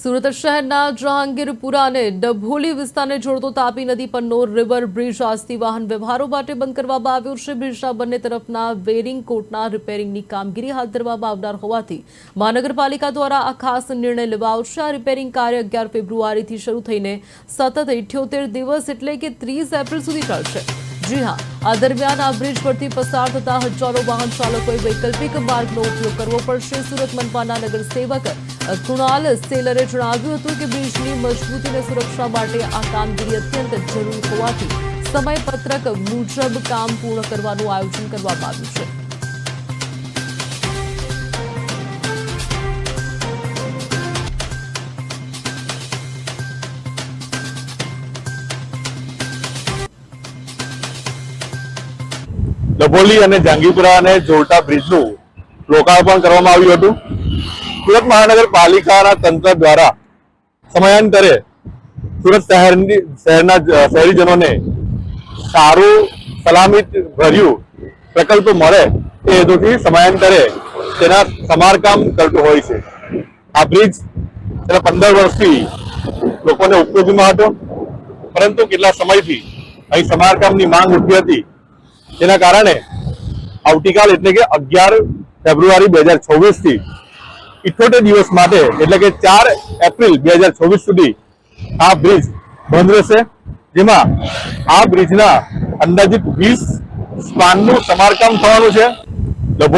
સુરત શહેરના જહાંગીરપુરા અને ડભોલી વિસ્તારને જોડતો તાપી નદી પરનો રિવર બ્રિજ આજથી વાહન વ્યવહારો માટે બંધ કરવામાં આવ્યો છે. બ્રિજના બંને તરફના વેરિંગ કોટના રિપેરિંગની કામગીરી હાથ ધરવામાં આવનાર હોવાથી મહાનગરપાલિકા દ્વારા આ ખાસ નિર્ણય લેવાયો છે. આ રિપેરિંગ કાર્ય અગિયાર ફેબ્રુઆરીથી શરૂ થઈને સતત ઇઠ્યોતેર દિવસ એટલે કે ત્રીસ એપ્રિલ સુધી ચાલશે. જી હા, આ દરમિયાન આ બ્રિજ પરથી પસાર થતા હજારો વાહન ચાલકોએ વૈકલ્પિક માર્ગનો ઉપયોગ કરવો પડશે. સુરત મનપાના નગરસેવક કૃણાલ સેલરે જણાવ્યું હતું કે બ્રિજની મજબૂતી અને સુરક્ષા માટે આ કામગીરી અત્યંત જરૂરી હોવાથી સમયપત્રક મુજબ કામ પૂર્ણ કરવાનું આયોજન કરવામાં આવ્યું છે. ડભોલી અને જહાંગીરપુરાને જોડતા બ્રિજનું લોકાર્પણ કરવામાં આવ્યું હતું. સુરત મહાનગરપાલિકાના તંત્ર દ્વારા સમયાંતરે સુરત શહેરની શહેરના શહેરીજનોને સારું, સલામિત ભર્યું પ્રકલ્પ મળે એ હેતુથી સમયાંતરે તેના સમારકામ કરતું હોય છે. આ બ્રિજ છેલ્લા પંદર વર્ષથી લોકોને ઉપયોગીમાં હતો, પરંતુ કેટલા સમયથી અહીં સમારકામની માંગ ઉઠી હતી જેના કારણે આવતીકાલ એટલે કે અગિયાર ફેબ્રુઆરી બે હજાર છવ્વીસથી ઇઠોતેર દિવસ માટે, એટલે કે ચાર એપ્રિલ બે હજાર ચોવીસ સુધી આ બ્રિજ બંધ રહેશે. જેમાં આ બ્રિજના અંદાજિત વીસ સ્પાનનું સમારકામ થવાનું છે.